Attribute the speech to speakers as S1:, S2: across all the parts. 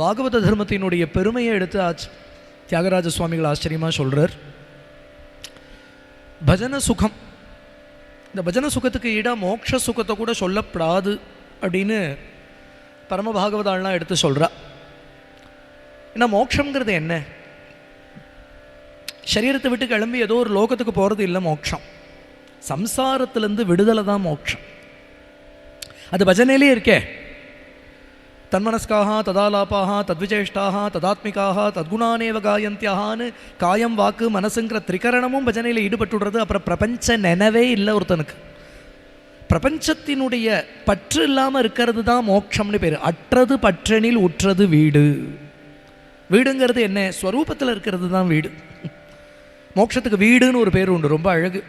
S1: பாகவத தர்மத்தினுடைய பெருமையை எடுத்து ஆச் தியாகராஜ சுவாமிகள் ஆச்சரியமாக சொல்கிறார் பஜன சுகம். இந்த பஜன சுகத்துக்கு இடம் மோட்ச சுகத்தை கூட சொல்லப்படாது அப்படின்னு பரம பாகவதாள்லாம் எடுத்து சொல்கிறா ஏன்னா மோட்சங்கிறது என்ன? சரீரத்தை விட்டு கிளம்பி ஏதோ ஒரு லோகத்துக்கு போகிறது இல்லை மோட்சம் சம்சாரத்திலேருந்து விடுதலை தான் மோட்சம் அது பஜனையிலே இருக்கே. தன்மனஸ்காக ததாலாபாக தத்விஜேஷ்டாக ததாத்மிகாக தத்குணானேவ காயந்தியாகான்னு காயம் வாக்கு மனசுங்கிற திரிகரணமும் பஜனையில் ஈடுபட்டுடுறது. அப்புறம் பிரபஞ்ச நினைவே இல்லை ஒருத்தனுக்கு. பிரபஞ்சத்தினுடைய பற்று இல்லாமல் இருக்கிறது தான் மோட்சம்னு பேர். அற்றது பற்றனில் உற்றது வீடு. வீடுங்கிறது என்ன? ஸ்வரூபத்தில் இருக்கிறது தான் வீடு. மோட்சத்துக்கு வீடுன்னு ஒரு பேர் உண்டு. ரொம்ப அழகு.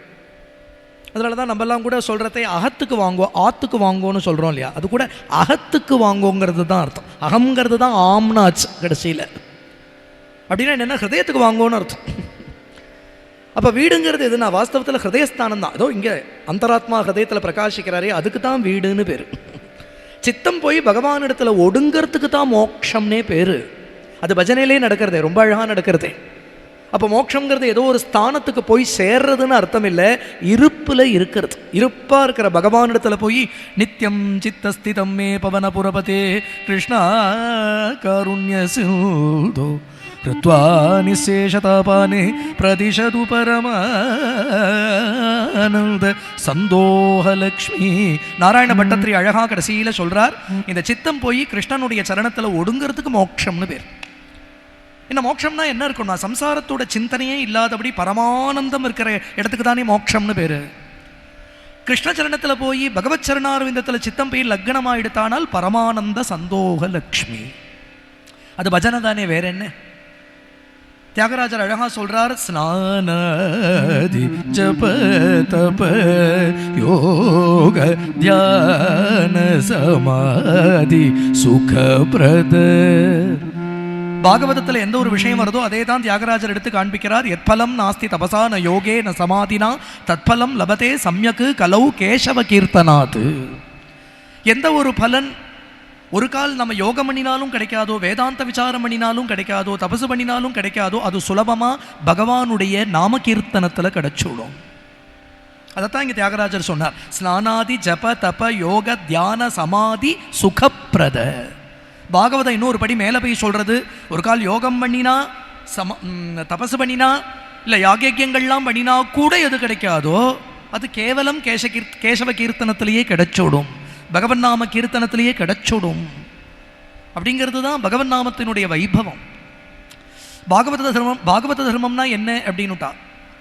S1: அதனால தான் நம்மலாம் கூட சொல்கிறதே அகத்துக்கு வாங்குவோம் ஆத்துக்கு வாங்குவோன்னு சொல்கிறோம் இல்லையா? அது கூட அகத்துக்கு வாங்கோங்கிறது தான் அர்த்தம். அகங்கிறது தான் ஆம்னாச்சு கடைசியில். அப்படின்னா என்னென்ன ஹிரதயத்துக்கு வாங்குவோன்னு அர்த்தம். அப்போ வீடுங்கிறது எதுனா வாஸ்தவத்தில் ஹிருதயஸ்தானம் தான். அதோ இங்கே அந்தராத்மா ஹிரதயத்தில் பிரகாசிக்கிறாரே அதுக்கு தான் வீடுன்னு பேர். சித்தம் போய் பகவானிடத்தில் ஒடுங்கிறதுக்கு தான் மோட்சம்னே பேர். அது பஜனையிலே நடக்கிறதே ரொம்ப அழகாக நடக்கிறதே. அப்போ மோட்சங்கிறது ஏதோ ஒரு ஸ்தானத்துக்கு போய் சேர்றதுன்னு அர்த்தம் இல்லை இருப்பில் இருக்கிறது. இருப்பாக இருக்கிற பகவானிடத்தில் போய் நித்தியம் சித்தஸ்திதம் மே பவனபுரபதே கிருஷ்ணா காருண்ய சிந்தோ கிருத்வா நிசேஷதாபானே பிரதிஷது பரமானந்த சந்தோகலக்ஷ்மி நாராயண பட்டத்திரி அழகா கடைசியில் சொல்றார் இந்த சித்தம் போய் கிருஷ்ணனுடைய சரணத்தில் ஒடுங்கிறதுக்கு மோட்சம்னு பேர். என்ன மோட்சம்னா என்ன இருக்கும்னா சம்சாரத்தோட சிந்தனையே இல்லாதபடி பரமானந்தம் இருக்கிற இடத்துக்கு தானே மோட்சம்னு பேர். கிருஷ்ண சரணத்தில் போய் பகவத் சரணாரவிந்தத்தில் சித்தம் போய் லக்னமாயிடுத்தானால் பரமானந்த சந்தோக லக்ஷ்மி. அது பஜனை தானே வேற என்ன? தியாகராஜர் அழகா சொல்றார் ஸ்நானதி ஜப தப யோக தியான சமாதி சுகபிரத. பாகவதத்தில் எந்த ஒரு விஷயம் வருதோ அதே தான் தியாகராஜர் எடுத்து காண்பிக்கிறார். எத்பலம் நாஸ்தி தபசா ந யோகே ந சமாதினா தத்பலம் லபதே சம்யக்கு கலௌ கேசவ கீர்த்தனாது. எந்த ஒரு பலன் ஒரு கால் நம்ம யோகம் பண்ணினாலும் கிடைக்காதோ வேதாந்த விசாரம் பண்ணினாலும் கிடைக்காதோ தபசு பண்ணினாலும் கிடைக்காதோ அது சுலபமாக பகவானுடைய நாம கீர்த்தனத்தில் கிடைச்சுடும். அதைத்தான் இங்கே தியாகராஜர் சொன்னார். ஸ்நானாதி ஜப தப யோக தியான சமாதி சுகப்பிரத பாகவதம் இன்னொரு படி மேலே போய் சொல்கிறது ஒரு கால் யோகம் பண்ணினா சம தபசு பண்ணினா இல்லை யாகேக்கியங்கள்லாம் பண்ணினா கூட எது கிடைக்காதோ அது கேவலம் கேச கீர்த் கேசவ கீர்த்தனத்திலேயே கிடைச்சோடும். பகவன் நாம கீர்த்தனத்திலேயே கிடைச்சோடும். அப்படிங்கிறது தான் பகவன் நாமத்தினுடைய வைபவம். பாகவத தர்மம் பாகவத தர்மம்னா என்ன அப்படின்னுட்டா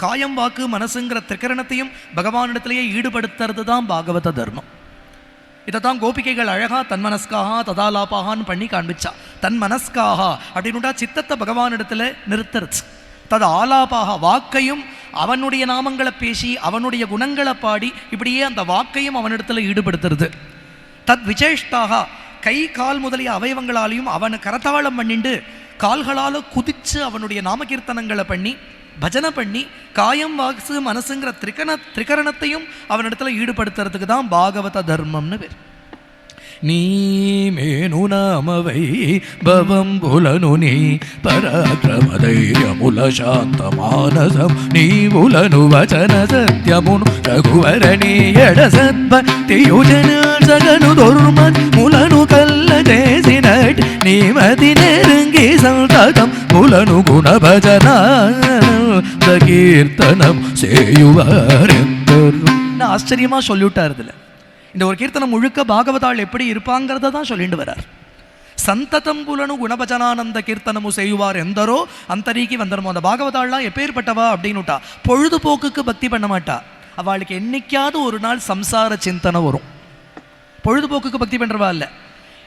S1: காயம் வாக்கு மனசுங்கிற திரிகரணத்தையும் பகவானிடத்திலேயே ஈடுபடுத்துறது தான் பாகவத தர்மம். இதை தான் கோபிகைகள் அழகா தன்மனஸ்காக ததாலாபாகான்னு பண்ணி காண்பிச்சா. தன் தன்மனஸ்காக அப்படின்னுட்டா சித்தத்தை பகவானிடத்துல நிறுத்துறது. தது ஆலாபாக வாக்கையும் அவனுடைய நாமங்களை பேசி அவனுடைய குணங்களை பாடி இப்படியே அந்த வாக்கையும் அவனிடத்துல ஈடுபடுத்துறது. தத் விசேஷ்டாக கை கால் முதலிய அவயவங்களாலையும் அவனை கரத்தாளம் பண்ணிண்டு கால்களால் குதிச்சு அவனுடைய நாமகீர்த்தனங்களை பண்ணி பஜனை பண்ணி காயம் வாக்ஸு மனசுங்கிற திரிகண திரிகரணத்தையும் அவனிடத்துல ஈடுபடுத்துறதுக்கு தான் பாகவத தர்மம்னு பேர். நீ மேனு நாமவை பவம் புலனு நீ பராக்கிரமதைரியமுல சாந்தமானசம். நீ புலனு வச்சன சத்யமுனு ரகுவரணீயட சத்பக்தியுஜன சகனு துர்மத் முலனு கல்ல தேசினட் நீமதி நெருங்கி சந்ததம் సంతతం ములను గుణ భజన கீர்த்தனம் செய்யுவாரெந்தரும் ஆச்சரியமா சொல்லிவிட்டார் இதுல இந்த ஒரு கீர்த்தனம் முழுக்க பாகவதாள் எப்படி இருப்பாங்கிறத தான் சொல்லிட்டு வரார் சந்ததம் புலனு குணபஜனானந்த கீர்த்தனமு செய்வார் எந்தரோ அந்தரீக்கு வந்துடுமோ அந்த பாகவதாள்லாம் எப்பேற்பட்டவா அப்படின்னுட்டா பொழுதுபோக்குக்கு பக்தி பண்ண மாட்டா அவளுக்கு என்னைக்காவது ஒரு நாள் சம்சார சிந்தனை வரும் பொழுதுபோக்குக்கு பக்தி பண்ணுறவா இல்லை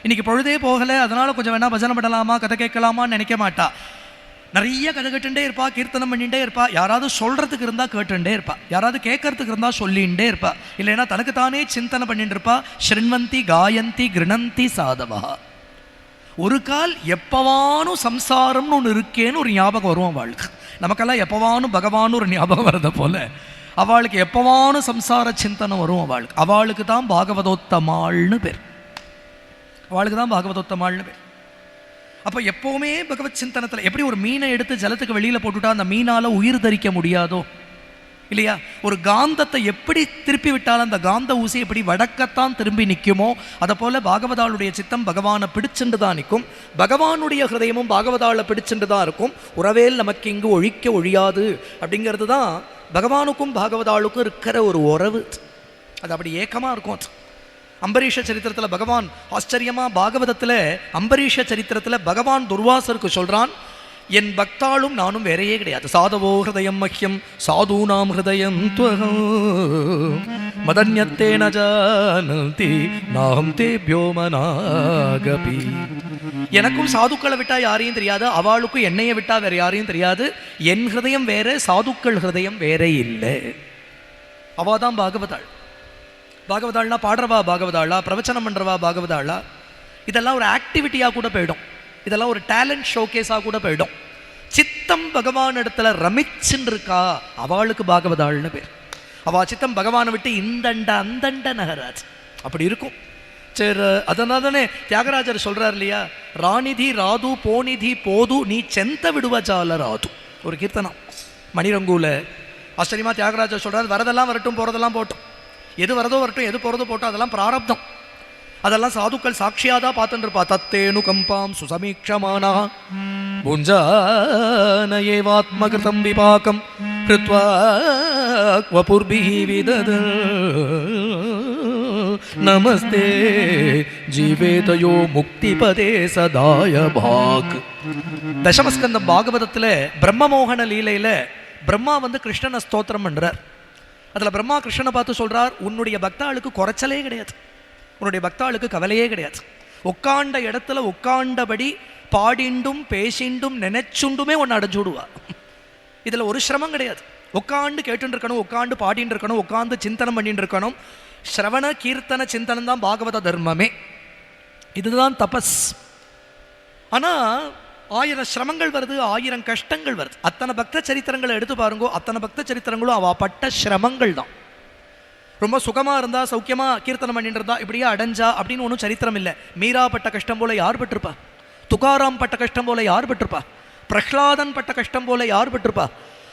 S1: இன்னைக்கு பொழுதே போகலை அதனால கொஞ்சம் வேணா பஜனை பண்ணலாமா கதை கேட்கலாமான்னு நினைக்க மாட்டா நிறைய கதை கேட்டுட்டே இருப்பா கீர்த்தனம் பண்ணிகிட்டே இருப்பா. யாராவது சொல்கிறதுக்கு இருந்தால் கேட்டுட்டே இருப்பா. யாராவது கேட்கறதுக்கு இருந்தால் சொல்லிகிட்டே இருப்பா. இல்லைன்னா தனக்கு தானே சிந்தனை பண்ணிட்டு இருப்பா. ஸ்ருண்வந்தி காயந்தி கிருணந்தி சாதவா. ஒரு கால் எப்பவானும் சம்சாரம்னு ஒன்று இருக்கேன்னு ஒரு ஞாபகம் வரும் அவளுக்கு. நமக்கெல்லாம் எப்பவானும் பகவானும் ஒரு ஞாபகம் வரத போல அவளுக்கு எப்பவானும் சம்சார சிந்தனை வரும் அவளுக்கு. அவளுக்கு தான் பாகவதோத்தமாள்னு பேர். அவளுக்கு தான் பாகவதோத்தமாள்னு பேர். அப்போ எப்போவுமே பகவத் சிந்தனத்தில் எப்படி ஒரு மீனை எடுத்து ஜலத்துக்கு வெளியில் போட்டுட்டா அந்த மீனால் உயிர் தரிக்க முடியாதோ? இல்லையா? ஒரு காந்தத்தை எப்படி திருப்பி விட்டாலும் அந்த காந்த ஊசி எப்படி வடக்கத்தான் திரும்பி நிற்குமோ அதை போல பாகவதாளுடைய சித்தம் பகவானை பிடிச்சுண்டு தான் நிற்கும் பகவானுடைய ஹிருதயமும் பாகவதாளை பிடிச்சுண்டு தான் இருக்கும். உறவேல் நமக்கு இங்கு ஒழிக்க ஒழியாது அப்படிங்கிறது தான் பகவானுக்கும் பாகவதாளுக்கும் இருக்கிற ஒரு உறவு. அது அப்படி ஏக்கமாக இருக்கும். அம்பரீஷ சரித்திரத்தில் பகவான் ஆச்சரியமா பாகவதத்தில் அம்பரீஷ சரித்திரத்தில் பகவான் துர்வாசருக்கு சொல்றான் என் பக்தாளும் நானும் வேறையே கிடையாது. சாதவோ ஹிருதயம் மஹ்யம் சாதூனாம் ஹிருதயம் துவகம். மதன்யத்தே ந நாம் தே தேபியோ மனாகபி. எனக்கும் சாதுக்களை விட்டா யாரையும் தெரியாது அவளுக்கும் என்னையை விட்டா வேற யாரையும் தெரியாது. என் ஹிருதயம் வேற சாதுக்கள் ஹிருதயம் வேற இல்லை. அவாதான் பாகவதாள். பாகவதாள்னா பாடுறவா பாகவதாளா? பிரவச்சனம் பண்ணுறவா பாகவதாளா? இதெல்லாம் ஒரு ஆக்டிவிட்டியாக கூட போயிடும். இதெல்லாம் ஒரு டேலண்ட் ஷோகேஸாக கூட போயிடும். சித்தம் பகவான் இடத்துல ரமிச்சுன்னு இருக்கா அவளுக்கு பாகவதாள்னு பேர். அவள் சித்தம் பகவானை விட்டு இந்தண்ட அந்தண்ட நகராஜ். அப்படி இருக்கும். சரி அதனால தானே தியாகராஜர் சொல்கிறார் இல்லையா? ராணிதி ராது போனிதி போது நீ செந்த விடுவ ஜால ராது. ஒரு கீர்த்தனம். மணிரங்கூல. ஆச்சரியமா தியாகராஜர் சொல்றாரு வரதெல்லாம் வரட்டும் போறதெல்லாம் போட்டோம் எது வரதோ வரட்டும் எது போகிறதோ போட்டோ அதெல்லாம் பிராரப்தம். அதெல்லாம் சாதுக்கள் சாட்சியாதான் பார்த்துட்டு இருப்பா தத்தேனு கம்பாம் சுசமீக்ஷமானா புஞ்சானயேவாத்மகிருதம் விபாகம் கிருத்வா வபுர்பிः விதத நமஸ்தே ஜீவேதயோ முக்திபதே சதாய பாக். தசமஸ்கந்தம் பாகவதத்தில் பிரம்மமோகன லீலையில பிரம்மா வந்து கிருஷ்ணனை ஸ்தோத்திரம் பண்ணுறார் அதில் பிரம்மா கிருஷ்ணனை பார்த்து சொல்கிறார் உன்னுடைய பக்தாளுக்கு குறைச்சலே கிடையாது. உன்னுடைய பக்தாளுக்கு கவலையே கிடையாது. உட்காண்ட இடத்துல உட்காண்டபடி பாடிண்டும் பேசிண்டும் நினைச்சுண்டுமே ஒன்று அடைஞ்சுடுவா இதில் ஒரு சிரமம் கிடையாது. உட்காந்து கேட்டுட்டு இருக்கணும் உட்காந்து பாடிட்டு இருக்கணும் உட்காந்து சிந்தனம் பண்ணிட்டு இருக்கணும் ஸ்ரவண கீர்த்தன சிந்தனம் தான் பாகவத தர்மமே. இதுதான் தபஸ். ஆனால் ஆயிரம் சிரமங்கள் வருது ஆயிரம் கஷ்டங்கள் வருது. அத்தனை பக்த சரித்திரங்களை எடுத்து பாருங்கோ அத்தனை பக்த சரித்திரங்களும் அவ பட்ட சிரமங்கள் தான். ரொம்ப சுகமாக இருந்தா சௌக்கியமாக கீர்த்தனம் பண்ணிட்டு இருந்தா இப்படியே அடைஞ்சா அப்படின்னு ஒன்றும் சரித்திரம் இல்லை. மீரா பட்ட கஷ்டம் போல யார் பட்டிருப்பா துகாராம் பட்ட கஷ்டம் போல யார் பட்டிருப்பா பிரஹ்லாதன் பட்ட கஷ்டம் போல யார் பட்டிருப்பா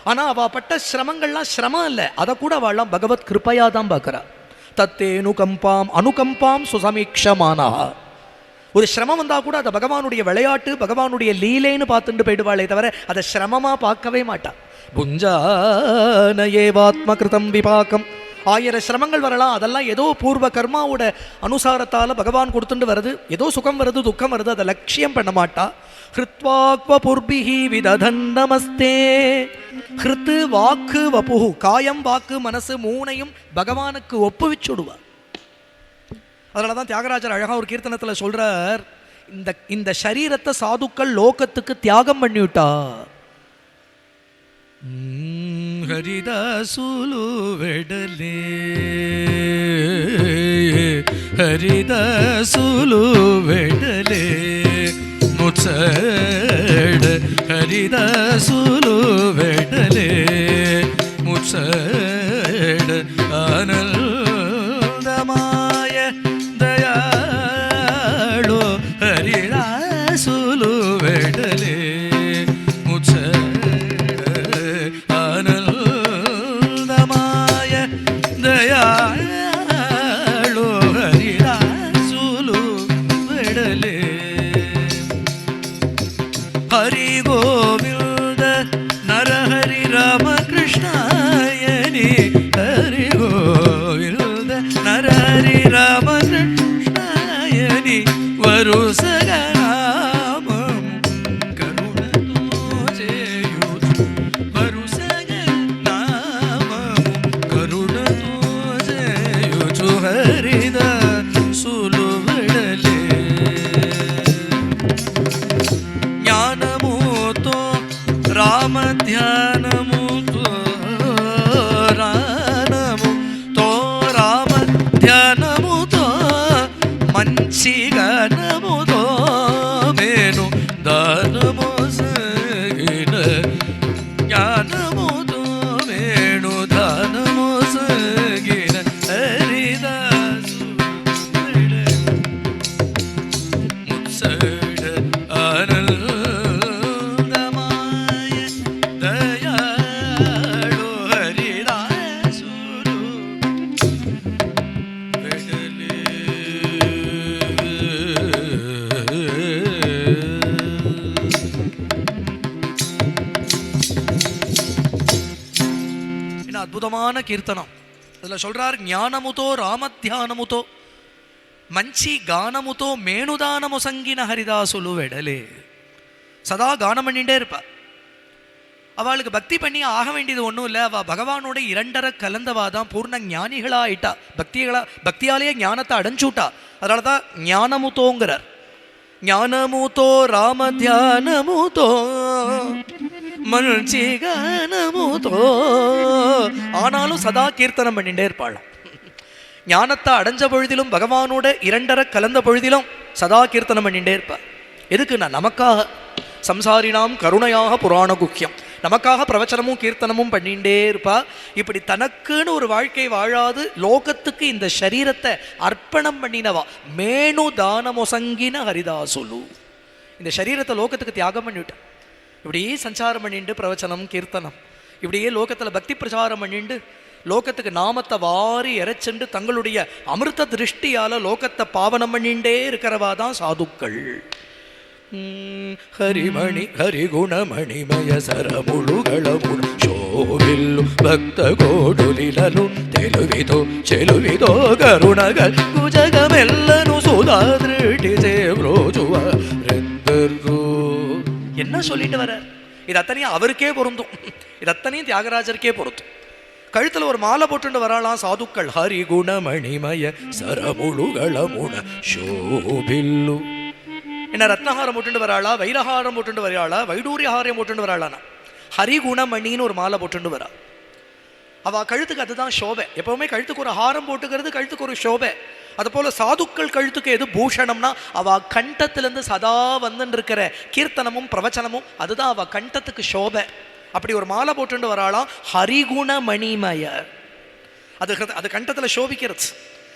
S1: ஆனால் அவள் பட்ட சிரமங்கள்லாம் சிரமம் இல்லை. அதை கூட அவள்லாம் பகவத் கிருப்பையாக தான் பார்க்குறா தத்தேனு கம்பாம் அனுகம்பாம் சுசமீக்ஷமானா ஒரு சிரமம் வந்தால் கூட அதை பகவானுடைய விளையாட்டு பகவானுடைய லீலைன்னு பார்த்துட்டு போயிடுவாளே தவிர அதை சிரமமா பார்க்கவே மாட்டான் புஞ்சானயேவாத்ம கிருதம் விபாக்கம் ஆயிரம் சிரமங்கள் வரலாம். அதெல்லாம் ஏதோ பூர்வ கர்மாவோட அனுசாரத்தால் பகவான் கொடுத்துட்டு வருது. ஏதோ சுகம் வருது துக்கம் வருது அதை லட்சியம் பண்ண மாட்டா. ஹிருத்வாக்வ புர்பிஹி விததன் நமஸ்தே. ஹிருத்து வாக்கு வபு காயம் வாக்கு மனசு மூனையும் பகவானுக்கு ஒப்புவிச்சுடுவார். அதனால தான் தியாகராஜர் அழகாக ஒரு கீர்த்தனத்தில் சொல்கிறார் இந்த இந்த சரீரத்தை சாதுக்கள் லோகத்துக்கு தியாகம் பண்ணிவிட்டா? ஹரிதாசுலு வெடலே. ஹரிதாசுலு வெடலே. முச்சட ஹரிதாசுலு வெடலே. முச்சட ஆனல் அற்புதமான கீர்த்தனம் அதில் சொல்றார் ஞானமுதோ ராமத்தியானமுதோ మంచి గానముతో మేణుదానము సంగిన హరిదాసులు వెడలే சதா கானம் பண்ணிட்டே இருப்பா அவளுக்கு பக்தி பண்ணி ஆக வேண்டியது ஒன்றும் இல்லை அவள் பகவானோட இரண்டரை கலந்தவா தான் பூர்ண ஞானிகளா ஆயிட்டா பக்திகளா பக்தியாலேயே ஞானத்தை அடைஞ்சுட்டா அதனால தான் ஞானமுத்தோங்கிறார் ஞானமுத்தோ ராம தியானமுத்தோ மகிழ்ச்சி கானமுத்தோ ஆனாலும் சதா கீர்த்தனம் பண்ணிட்டே இருப்பாளாம். ஞானத்தை அடைஞ்ச பொழுதிலும் பகவானோட இரண்டரை கலந்த பொழுதிலும் சதா கீர்த்தனம் பண்ணிட்டே இருப்பா. எதுக்குன்னா நமக்காக சம்சாரினாம் கருணையாக புராண குக்கியம். நமக்காக பிரவச்சனமும் கீர்த்தனமும் பண்ணிகிட்டே இருப்பா. இப்படி தனக்குன்னு ஒரு வாழ்க்கை வாழாது லோகத்துக்கு இந்த சரீரத்தை அர்ப்பணம் பண்ணினவா? மேனு தானமொசங்கின ஹரிதாசுலு. இந்த சரீரத்தை லோகத்துக்கு தியாகம் பண்ணிவிட்டேன் இப்படி சஞ்சாரம் பண்ணிட்டு பிரவச்சனம் கீர்த்தனம். இப்படியே லோகத்தில் பக்தி பிரச்சாரம் பண்ணிண்டு லோகத்துக்கு நாமத்தை வாரி இறைச்சென்று தங்களுடைய அமிர்த திருஷ்டியால் லோகத்தை பாவனம் பண்ணிண்டே இருக்கிறவா தான் சாதுக்கள் ஹரிமணி ஹரிகுணமணிமய சரமுழுகளము శోభిల్లు பக்த కోడులిలను తెలువితో చెలువితో కరుణగ కుజగమెల్లను సుధా திருட்டிசே రోజువ என்ன சொல்லிட்டு வர? இது அத்தனையும் அவருக்கே பொருந்தும். இது அத்தனையும் தியாகராஜருக்கே பொறுத்து கழுத்தில் ஒரு மாலை போட்டுண்டு வரலாம் சாதுக்கள் ஹரி குணமணிமய சரமுழுகளமுண ஷோபில்லு என்ன ரத்னஹாரம் போட்டு வராளா வைரஹாரம் போட்டுண்டு வராளா வைடூரியஹாரம் போட்டுண்டு வராளானா? ஹரிகுணமணின்னு ஒரு மாலை போட்டுண்டு வரா. அவ கழுத்துக்கு அதுதான் சோபை எப்பவுமே கழுத்துக்கு ஒரு ஹாரம் போட்டுக்கிறது கழுத்துக்கு ஒரு சோபை அது போல சாதுக்கள் கழுத்துக்கு எது பூஷணம்னா அவள் கண்டத்திலேருந்து சதா வந்துன்னு இருக்கிற கீர்த்தனமும் பிரவச்சனமும் அதுதான் அவள் கண்டத்துக்கு சோபை அப்படி ஒரு மாலை போட்டுண்டு வராளாம் ஹரிகுண மணிமய. அது அது கண்டத்துல சோபிக்கிறது.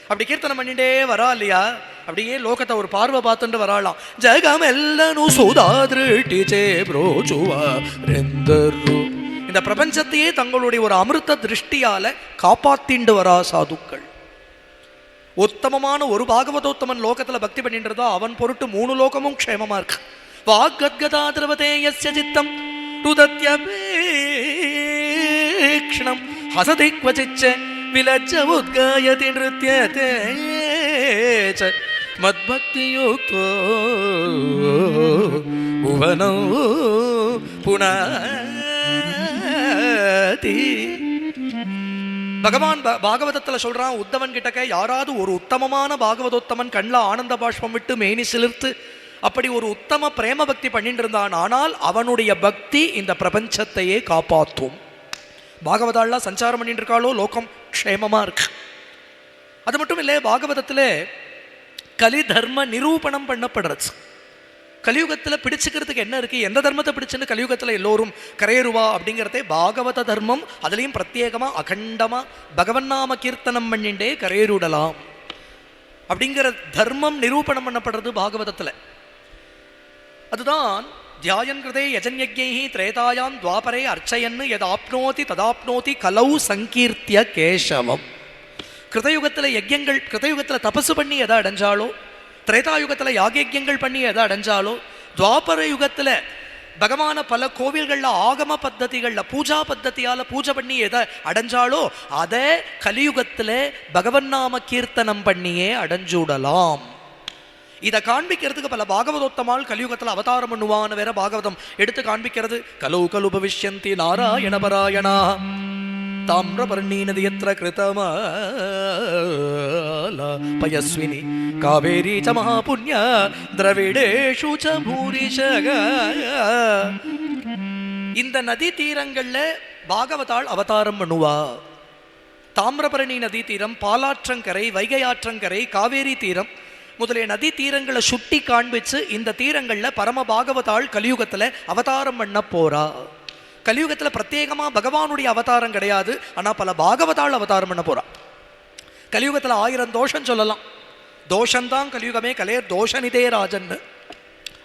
S1: அப்படி கீர்த்தனம் பண்ணிட்டே வரா இல்லையா? அப்படியே லோகத்தை ஒரு பார்வை பார்த்துட்டு வராளாம். ஜகமெல்லனு சுதாதிருட்டிச்சே புரோச்சுவா ரெந்தரு. இந்த பிரபஞ்சத்தையே தங்களுடைய ஒரு அமிர்த திருஷ்டியால காப்பாத்திண்டு வரா சாதுக்கள். உத்தமமான ஒரு பாகவதோத்தமன் லோகத்துல பக்தி பண்ணிட்டு இருந்தா அவன் பொருட்டு மூணு லோகமும் க்ஷேமமா இருக்கு. வாக்கத்கதா திரவதே சித்தம். നുദത്യപേക്ഷണം ഹസതി ക്വചിച്ച് വിലച്ച ഉദ്ഗായതി നൃത്യത്തെ മദ്ഭക്തിയുക്തോ ഭുവനോ புனதி. பகவான் பாகவதத்துல சொல்றான் உத்தவன் கிட்டக்க யாராவது ஒரு உத்தமமான பாகவதோத்தமன் கண்ணில் ஆனந்த பாஷ்பம் விட்டு மேனி சிலிர்த்து அப்படி ஒரு உத்தம பிரேம பக்தி பண்ணிட்டு இருந்தான் ஆனால் அவனுடைய பக்தி இந்த பிரபஞ்சத்தையே காப்பாற்றும். பாகவதாலெலாம் சஞ்சாரம் பண்ணிட்டு இருக்காளோ லோகம் க்ஷேமமாக இருக்கு. அது மட்டும் இல்லை பாகவதத்தில் கலி தர்ம நிரூபணம் பண்ணப்படுறது. கலியுகத்தில் பிடிச்சுக்கிறதுக்கு என்ன இருக்குது எந்த தர்மத்தை பிடிச்சுன்னு கலியுகத்தில் எல்லோரும் கரையருவா அப்படிங்கிறதே பாகவத தர்மம். அதுலேயும் பிரத்யேகமாக அகண்டமாக பகவன் நாம கீர்த்தனம் பண்ணிண்டே கரையருடலாம் அப்படிங்கிற தர்மம் நிரூபணம் பண்ணப்படுறது பாகவதத்தில். அதுதான் தியாயன்கிருதே கிருதே திரேதாயாம் துவாபரே அர்ச்சயன்னு எதாப்னோதி ததாப்னோதி கலௌ சங்கீர்த்திய கேசவம். கிருதயுகத்தில் யஜ்யங்கள் கிருதயுகத்தில் தபசு பண்ணி எதை அடைஞ்சாலோ திரேதாயுகத்தில் யாகயஜ்யங்கள் பண்ணி எதை அடைஞ்சாலோ துவாபர யுகத்தில் பகவான பல கோவில்களில் ஆகம பத்ததிகளில் பூஜா பத்ததியால் பூஜை பண்ணி எதை அடைஞ்சாலோ அதை கலியுகத்தில் பகவன் நாம கீர்த்தனம் பண்ணியே அடைஞ்சுடலாம். இதை காண்பிக்கிறதுக்கு பல பாகவதோத்தமால் கலியுகத்தில் அவதாரம் பண்ணுவான்னு வேற பாகவதம் எடுத்து காண்பிக்கிறது. கலௌ கலு பவிஷ்யந்தி நாராயண பராயணா தாமிரபர்ணீ நதி எத்திர கிருதமாலா பயஸ்வினி காவேரி ச மகாபுண்ய திரவிடேஷு ச பூரிஷக. இந்த நதி தீரங்கள்ல பாகவதாள் அவதாரம் பண்ணுவா. தாமிரபரணி நதி தீரம் பாலாற்றங்கரை வைகை ஆற்றங்கரை காவேரி தீரம் முதலிய நதி தீரங்களை சுட்டி காண்பிச்சு இந்த தீரங்களில் பரம பாகவதாள் கலியுகத்தில் அவதாரம் பண்ண போறா. கலியுகத்தில் பிரத்யேகமாக பகவானுடைய அவதாரம் கிடையாது ஆனால் பல பாகவதாள் அவதாரம் பண்ண போறா. கலியுகத்தில் ஆயிரம் தோஷம் சொல்லலாம். தோஷந்தான் கலியுகமே கலையர் தோஷனிதே ராஜன்னு.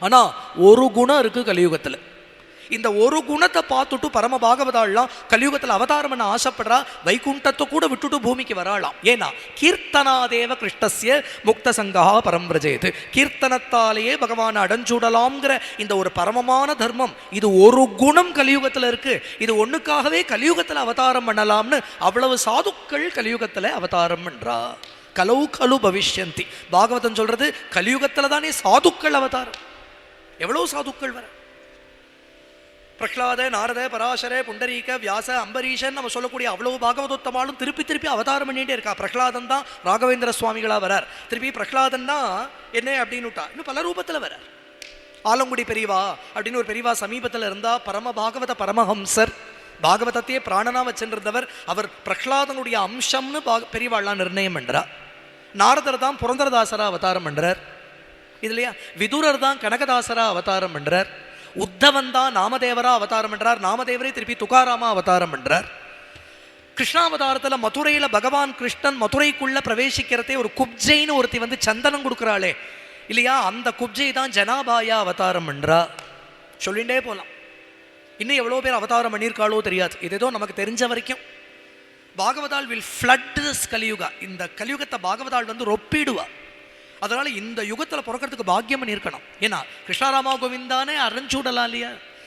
S1: ஆனால் ஒரு குணம் இருக்குது கலியுகத்தில். இந்த ஒரு குணத்தை பார்த்துட்டு பரம பாகவதாள்லாம் கலியுகத்தில் அவதாரம் பண்ண ஆசைப்படுறா வைகுண்டத்தை கூட விட்டுட்டு பூமிக்கு வராளாம். ஏன்னா கீர்த்தனாதேவ கிருஷ்ணஸ்ய முக்த சங்கா பரம்பிரஜேது. கீர்த்தனத்தாலேயே பகவான் அடைஞ்சுடலாம்ங்கிற இந்த ஒரு பரமமான தர்மம் இது ஒரு குணம் கலியுகத்தில் இருக்கு. இது ஒண்ணுக்காகவே கலியுகத்தில் அவதாரம் பண்ணலாம்னு அவ்வளவு சாதுக்கள் கலியுகத்தில் அவதாரம் பண்றா. கலவு கலு பவிஷ்யந்தி. பாகவதம் சொல்றது கலியுகத்தில் தானே சாதுக்கள் அவதாரம். எவ்வளவு சாதுக்கள் வர? பிரஹ்லாத நாரத பராசர புண்டரீக வியாச அம்பரீஷன் நம்ம சொல்லக்கூடிய அவ்வளவு பாகவதோத்தமாலும் திருப்பி திருப்பி அவதாரம் பண்ணிட்டே இருக்கா. பிரஹ்லாதன் தான் ராகவேந்திர சுவாமிகளா வரார். திருப்பி பிரஹ்லாதன் தான் என்ன அப்படின்னு விட்டா. இன்னும் பல ரூபத்துல வரார். ஆலங்குடி பெரியவா அப்படின்னு ஒரு பெரியவா சமீபத்துல இருந்தா பரம பாகவத பரமஹம்சர். பாகவதத்தையே பிராணனா வச்சுருந்தவர் அவர் பிரஹ்லாதனுடைய அம்சம்னு பாக பெரியவாள்லாம் நிர்ணயம் பண்ணுறார் நாரதர் தான் புரந்தரதாசரா அவதாரம் பண்ணுறார் இதுலையா? விதுரர் தான் கனகதாசரா அவதாரம் பண்ணுறார் உத்தவன் தான் நாமதேவரா அவதாரம் என்றார். நாமதேவரே திருப்பி துகாராமா அவதாரம் என்றார். கிருஷ்ணாவதாரத்தில் மதுரையில் பகவான் கிருஷ்ணன் மதுரைக்குள்ள பிரவேசிக்கிறதே ஒரு குப்ஜைன்னு ஒருத்தி வந்து சந்தனம் கொடுக்குறாளே. இல்லையா? அந்த குப்ஜை தான் ஜனாபாயா அவதாரம் என்றா. சொல்லிகிட்டே போகலாம் இன்னும் எவ்வளோ பேர் அவதாரம் பண்ணியிருக்காளோ தெரியாது. இது ஏதோ நமக்கு தெரிஞ்ச வரைக்கும். பாகவதால் வில் ஃப்ளட் திஸ் கலியுகா இந்த கலியுகத்தை பாகவதால் வந்து ரொப்பிடுவா. அதனால இந்த யுகத்தில் பிறக்கிறதுக்கு பாக்கியம் இருக்கணும் ஏன்னா கிருஷ்ணாராமா கோவிந்தானே அரைஞ்சூடலாம் இல்லையா?